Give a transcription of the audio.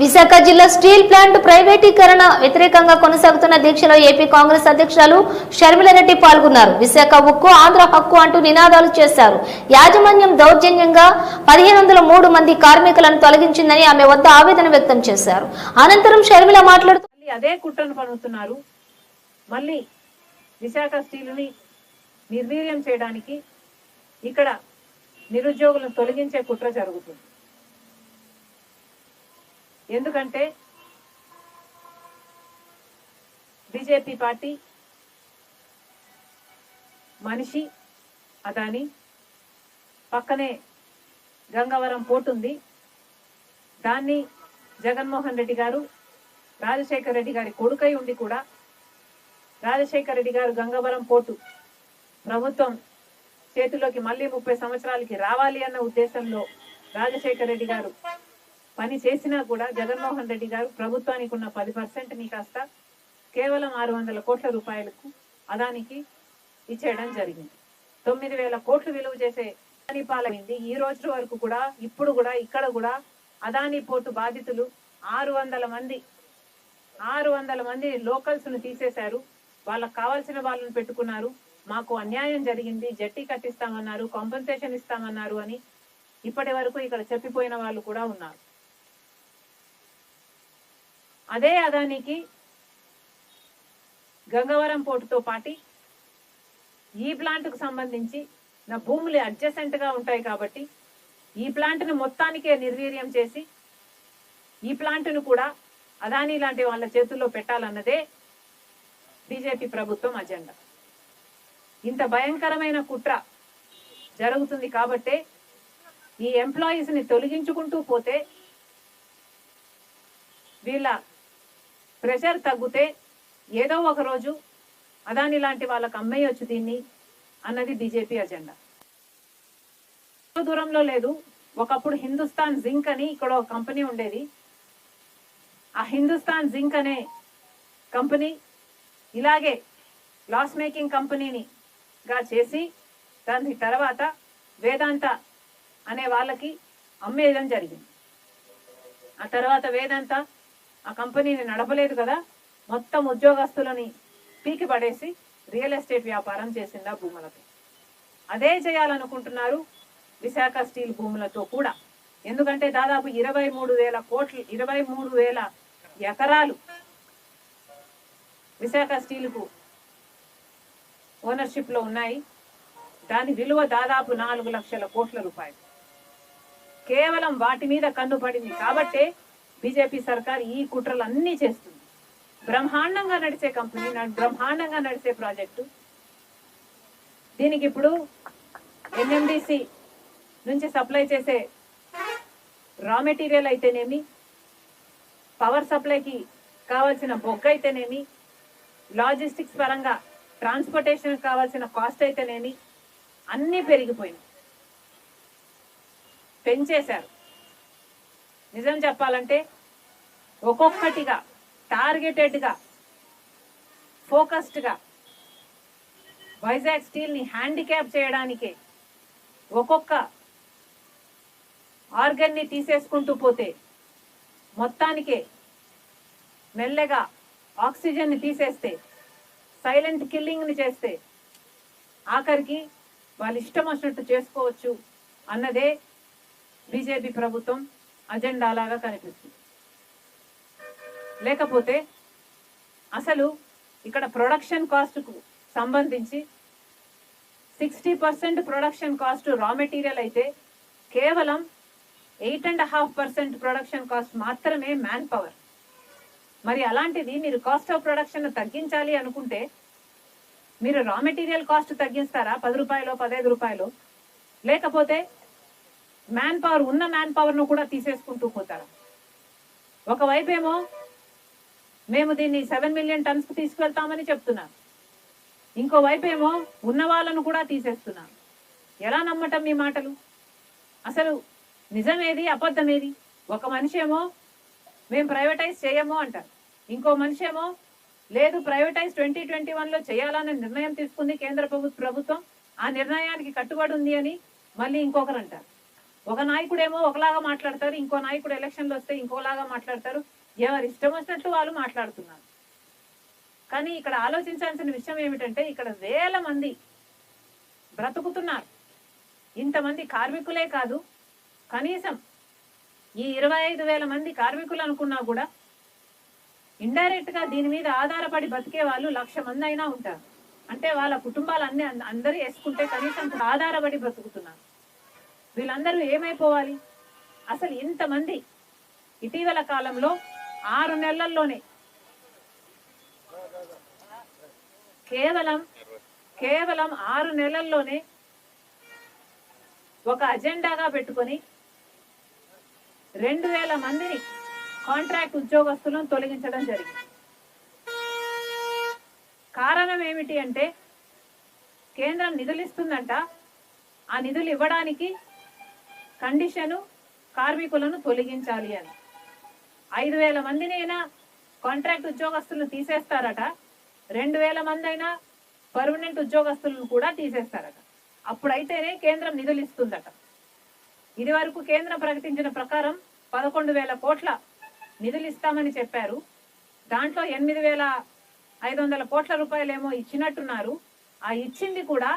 విశాఖ జిల్లా steel plant ప్రైవేటీకరణ వ్యతిరేకంగా కొనసాగుతున్న దీక్షలో ఏపీ కాంగ్రెస్ అధ్యక్షురాలు షర్మిలారెడ్డి పాల్గొన్నారు. విశాఖ ఉక్కు ఆంధ్ర హక్కు అంటూ నినాదాలు చేశారు. యాజమాన్యం దౌర్జన్యంగా పదిహేను వందల మూడు మంది కార్మికులను తొలగించిందని ఆమె వద్ద ఆవేదన వ్యక్తం చేశారు. అనంతరం షర్మిల మాట్లాడుతూ మళ్ళీ అదే కుట్రను పన్నుతున్నారు మళ్ళీ విశాఖ స్టీలుని నిర్వీర్యం చేయడానికి ఇక్కడ నిరుద్యోగులను తొలగించే కుట్ర జరుగుతుంది. ఎందుకంటే బీజేపీ పార్టీ మనిషి అదాని పక్కనే గంగవరం పోర్టు ఉంది. దాన్ని జగన్మోహన్ రెడ్డి గారు రాజశేఖర రెడ్డి గారి కొడుకై ఉండి కూడా రాజశేఖర రెడ్డి గారు గంగవరం పోర్టు ప్రభుత్వం చేతిలోకి మళ్ళీ ముప్పై సంవత్సరాలకి రావాలి అన్న ఉద్దేశంలో రాజశేఖర రెడ్డి గారు పని చేసినా కూడా జగన్మోహన్ రెడ్డి గారు ప్రభుత్వానికి ఉన్న పది పర్సెంట్ని కాస్త కేవలం ఆరు వందల కోట్ల రూపాయలకు అదానికి ఇచ్చేయడం జరిగింది. తొమ్మిది వేల కోట్లు విలువ చేసే అదాని పాలైంది. ఈ రోజు వరకు కూడా ఇప్పుడు కూడా ఇక్కడ కూడా అదాని పోర్టు బాధితులు ఆరు వందల మంది ఆరు వందల మంది లోకల్స్ను తీసేశారు. వాళ్ళకు కావాల్సిన వాళ్ళని పెట్టుకున్నారు. మాకు అన్యాయం జరిగింది. జట్టి కట్టిస్తామన్నారు కాంపెన్సేషన్ ఇస్తామన్నారు అని ఇప్పటి వరకు ఇక్కడ చెప్పిపోయిన వాళ్ళు కూడా ఉన్నారు. అదే అదానికి గంగవరం పోర్టుతో పాటి ఈ ప్లాంట్కు సంబంధించి నా భూములు అడ్జసెంట్గా ఉంటాయి కాబట్టి ఈ ప్లాంట్ను మొత్తానికే నిర్వీర్యం చేసి ఈ ప్లాంట్ను కూడా అదాని లాంటి వాళ్ళ చేతుల్లో పెట్టాలన్నదే బీజేపీ ప్రభుత్వం అజెండా. ఇంత భయంకరమైన కుట్ర జరుగుతుంది కాబట్టే ఈ ఎంప్లాయీస్ని తొలగించుకుంటూ పోతే వీళ్ళ ప్రెషర్ తగ్గితే ఏదో ఒక రోజు అదాని లాంటి వాళ్ళకి అమ్మేయొచ్చు దీన్ని అన్నది బీజేపీ అజెండా. దూరంలో లేదు. ఒకప్పుడు హిందుస్థాన్ జింక్ అని ఇక్కడ ఒక కంపెనీ ఉండేది. ఆ హిందుస్థాన్ జింక్ అనే కంపెనీ ఇలాగే లాస్ మేకింగ్ కంపెనీని గా చేసి దాని తర్వాత వేదాంత అనే వాళ్ళకి అమ్మేయడం జరిగింది. ఆ తర్వాత వేదాంత ఆ కంపెనీని నడపలేదు కదా? మొత్తం ఉద్యోగస్తులని పీకి పడేసి రియల్ ఎస్టేట్ వ్యాపారం చేసిందా భూములతో. అదే చేయాలనుకుంటున్నారు విశాఖ స్టీల్ భూములతో కూడా. ఎందుకంటే దాదాపు ఇరవై మూడు వేల కోట్లు ఇరవై మూడు వేల ఎకరాలు విశాఖ స్టీల్కు ఓనర్షిప్లో ఉన్నాయి. దాని విలువ దాదాపు నాలుగు లక్షల కోట్ల రూపాయలు. కేవలం వాటి మీద కన్ను పడింది కాబట్టే బీజేపీ సర్కార్ ఈ కుట్రలు అన్నీ చేస్తుంది. బ్రహ్మాండంగా నడిచే కంపెనీ బ్రహ్మాండంగా నడిచే ప్రాజెక్టు. దీనికి ఇప్పుడు ఎన్ఎండిసి నుంచి సప్లై చేసే రా మెటీరియల్ అయితేనేమి పవర్ సప్లైకి కావాల్సిన బొగ్గ అయితేనేమి లాజిస్టిక్స్ పరంగా ట్రాన్స్పోర్టేషన్ కావాల్సిన కాస్ట్ అయితేనేమి అన్నీ పెరిగిపోయినాయి. పెంచేశారు. నిజం చెప్పాలంటే ఒక్కొక్కటిగా టార్గెటెడ్గా ఫోకస్డ్గా వైజాగ్ స్టీల్ని హ్యాండిక్యాప్ చేయడానికే ఒక్కొక్క ఆర్గన్ని తీసేసుకుంటూ పోతే మొత్తానికే మెల్లగా ఆక్సిజన్ని తీసేస్తే సైలెంట్ కిల్లింగ్ని చేస్తే ఆఖరికి వాళ్ళు ఇష్టం వచ్చినట్టు చేసుకోవచ్చు అన్నదే బీజేపీ ప్రభుత్వం. అజెండా లాగా కనిపిస్తుంది. లేకపోతే అసలు ఇక్కడ ప్రొడక్షన్ కాస్ట్కు సంబంధించి sixty percent production cost raw material అయితే కేవలం eight and half percent production cost మాత్రమే మ్యాన్ పవర్. మరి అలాంటిది మీరు కాస్ట్ ఆఫ్ ప్రొడక్షన్ తగ్గించాలి అనుకుంటే మీరు రా మెటీరియల్ కాస్ట్ తగ్గిస్తారా? పది రూపాయలు పదహైదు రూపాయలు? లేకపోతే మ్యాన్ పవర్ ఉన్న మ్యాన్ పవర్ను కూడా తీసేసుకుంటూ పోతారు. ఒకవైపు ఏమో మేము దీన్ని సెవెన్ మిలియన్ టన్స్కి తీసుకెళ్తామని చెప్తున్నారు. ఇంకోవైపు ఏమో ఉన్న వాళ్ళను కూడా తీసేస్తున్నారు. ఎలా నమ్మటం మీ మాటలు? అసలు నిజమేది అబద్ధమేది? ఒక మనిషి ఏమో మేము ప్రైవేటైజ్ చేయము అంటారు. ఇంకో మనిషి ఏమో లేదు ప్రైవేటైజ్ ట్వంటీ ట్వంటీ వన్లో చేయాలనే నిర్ణయం తీసుకుంది కేంద్ర ప్రభుత్వం. ఆ నిర్ణయానికి కట్టుబడి ఉంది అని మళ్ళీ ఇంకొకరు అంటారు ఒక నాయకుడేమో ఒకలాగా మాట్లాడతారు ఇంకో నాయకుడు ఎలక్షన్లు వస్తే ఇంకోలాగా మాట్లాడతారు. ఎవరి ఇష్టం వచ్చినట్లు వాళ్ళు మాట్లాడుతున్నారు. కానీ ఇక్కడ ఆలోచించాల్సిన విషయం ఏమిటంటే ఇక్కడ వేల మంది బ్రతుకుతున్నారు. ఇంతమంది కార్మికులే కాదు కనీసం ఈ ఇరవై ఐదు వేల మంది కార్మికులు అనుకున్నా కూడా ఇండైరెక్ట్గా దీని మీద ఆధారపడి బతికే వాళ్ళు లక్ష మంది అయినా ఉంటారు. అంటే వాళ్ళ కుటుంబాలు అన్ని అందరూ వేసుకుంటే కనీసం ఆధారపడి బ్రతుకుతున్నారు వీళ్ళందరూ ఏమైపోవాలి? అసలు ఇంతమంది ఇటీవల కాలంలో ఆరు నెలల్లోనే కేవలం కేవలం ఆరు నెలల్లోనే ఒక అజెండాగా పెట్టుకొని రెండు వేల మందిని కాంట్రాక్ట్ ఉద్యోగస్తులను తొలగించడం జరిగింది. కారణం ఏమిటి అంటే కేంద్రం నిధులు ఇస్తుందంట. ఆ నిధులు ఇవ్వడానికి కండిషను కార్మికులను తొలగించాలి అని. ఐదు వేల మందినైనా కాంట్రాక్ట్ ఉద్యోగస్తులను తీసేస్తారట. రెండు వేల మంది అయినా పర్మనెంట్ ఉద్యోగస్తులను కూడా తీసేస్తారట. అప్పుడైతేనే కేంద్రం నిధులు ఇస్తుందట ఇది వరకు కేంద్రం ప్రకటించిన ప్రకారం పదకొండు వేల కోట్ల నిధులు ఇస్తామని చెప్పారు. దాంట్లో ఎనిమిది వేల ఐదు వందల కోట్ల రూపాయలేమో ఇచ్చినట్టున్నారు. ఆ ఇచ్చింది కూడా